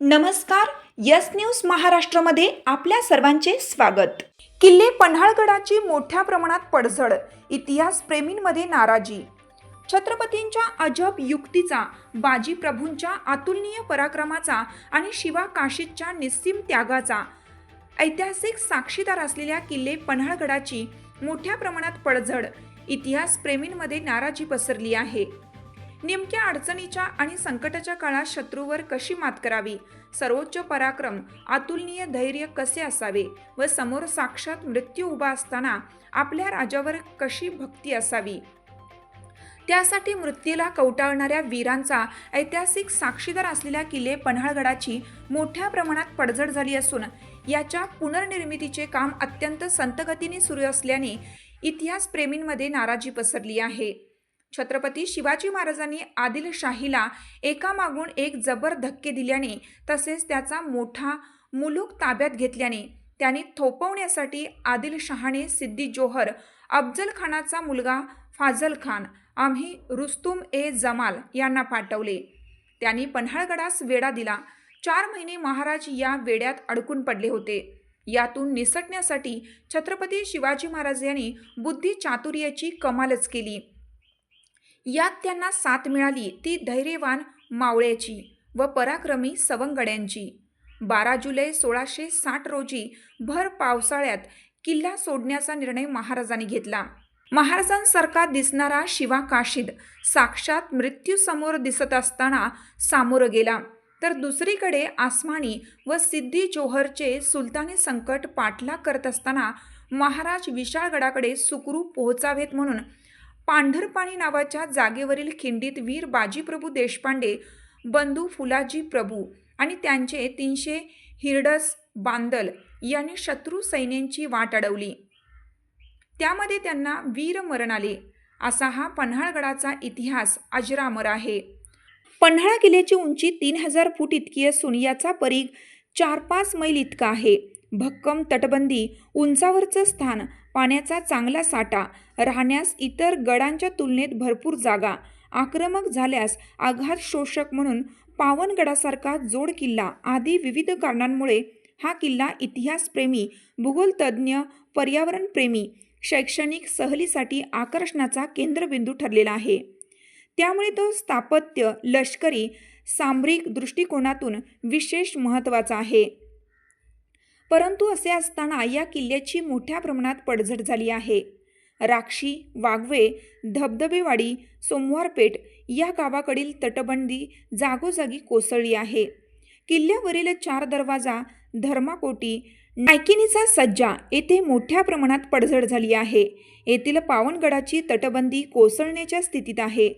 नमस्कार yes news महाराष्ट्रामध्ये आपल्या सर्वांचे स्वागत. किल्ले पन्हाळगडाची मोठ्या प्रमाणात पडझड इतिहास प्रेमींमध्ये नाराजी. छत्रपतींच्या अजब युक्तीचा बाजी प्रभूंच्या अतुलनीय पराक्रमाचा आणि शिवा काशीदच्या निस्सीम त्यागाचा ऐतिहासिक साक्षीदार असलेल्या किल्ले पन्हाळगडाची मोठ्या प्रमाणात पडझड इतिहास प्रेमींमध्ये नाराजी पसरली आहे. नेमक्या अडचणीच्या आणि संकटाच्या काळात शत्रूवर कशी मात करावी? सर्वोच्च पराक्रम अतुलनीय धैर्य कसे असावे व समोर साक्षात मृत्यू उभा असताना आपल्या राजावर कशी भक्ती असावी? त्यासाठी मृत्यूला कवटाळणाऱ्या वीरांचा ऐतिहासिक साक्षीदार असलेल्या किल्ले पन्हाळगडाची मोठ्या प्रमाणात पडझड झाली असून याच्या पुनर्निर्मितीचे काम अत्यंत संतगतीने सुरू असल्याने इतिहासप्रेमींमध्ये नाराजी पसरली आहे. छत्रपती शिवाजी महाराजांनी आदिलशाहीला एकामागून एक जबर धक्के दिल्याने तसेच त्याचा मोठा मुलूक ताब्यात घेतल्याने त्याने थोपवण्यासाठी आदिलशहाने सिद्दी जोहर अफजल खानाचा मुलगा फाजल खान आम्ही रुस्तुम ए जमाल यांना पाठवले. त्यांनी पन्हाळगडास वेढा दिला. चार महिने महाराज या वेड्यात अडकून पडले होते. यातून निसटण्यासाठी छत्रपती शिवाजी महाराज यांनी बुद्धी चातुर्याची कमालच केली. यात त्यांना साथ मिळाली ती धैर्यवान मावळ्याची व पराक्रमी सवंगड्यांची. बारा जुलै सोळाशे साठ रोजी भर पावसाळ्यात किल्ला सोडण्याचा निर्णय महाराजांनी घेतला. महाराजांसारखा दिसणारा शिवा काशीद साक्षात मृत्यूसमोर दिसत असताना सामोरं गेला. तर दुसरीकडे आसमानी व सिद्धी जोहरचे सुलतानी संकट पाठलाग करत असताना महाराज विशाळगडाकडे सुखरूप पोहोचावेत म्हणून पांढरपाणी नावाच्या जागेवरील खिंडीत वीर बाजीप्रभू देशपांडे बंधू फुलाजी प्रभू आणि त्यांचे तीनशे हिरडस बांदल यांनी शत्रू सैन्यांची वाट अडवली. त्यामध्ये त्यांना वीर मरण आले. असा हा पन्हाळगडाचा इतिहास अजरामर आहे. पन्हाळा किल्ल्याची उंची तीन हजार फूट इतकी असून याचा परीघ चार पाच मैल इतका आहे. भक्कम तटबंदी उंचावरचं स्थान पाण्याचा चांगला साठा राहण्यास इतर गडांच्या तुलनेत भरपूर जागा आक्रमक झाल्यास आघात शोषक म्हणून पावनगडासारखा जोड किल्ला आदी विविध कारणांमुळे हा किल्ला इतिहासप्रेमी भूगोलतज्ज्ञ पर्यावरणप्रेमी शैक्षणिक सहलीसाठी आकर्षणाचा केंद्रबिंदू ठरलेला आहे. त्यामुळे तो स्थापत्य लष्करी सामरिक दृष्टिकोनातून विशेष महत्त्वाचा आहे. परंतु असे असताना या किल्ल्याची मोठ्या प्रमाणात पडझड झाली आहे. राक्षी वाघवे धबधबेवाडी सोमवारपेठ या गावाकडील तटबंदी जागोजागी कोसळली आहे. किल्ल्यावरील चार दरवाजा धर्माकोटी नायकिनीचा सज्जा येथे मोठ्या प्रमाणात पडझड झाली आहे. येथील पावनगडाची तटबंदी कोसळण्याच्या स्थितीत आहे.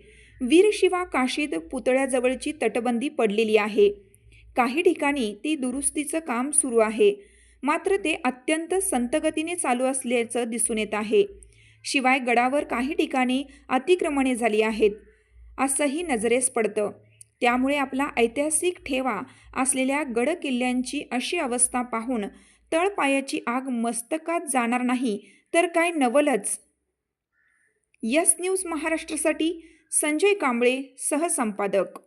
वीरशिवा काशीद पुतळ्याजवळची तटबंदी पडलेली आहे. काही ठिकाणी ती दुरुस्तीचं काम सुरू आहे. मात्र ते अत्यंत संतगतीने चालू असल्याचं दिसून येत आहे. शिवाय गडावर काही ठिकाणी अतिक्रमणे झाली आहेत असंही नजरेस पडतं. त्यामुळे आपला ऐतिहासिक ठेवा असलेल्या गड किल्ल्यांची अशी अवस्था पाहून तळपायाची आग मस्तकात जाणार नाही तर काय नवलच? यस न्यूज महाराष्ट्रासाठी संजय कांबळे सहसंपादक.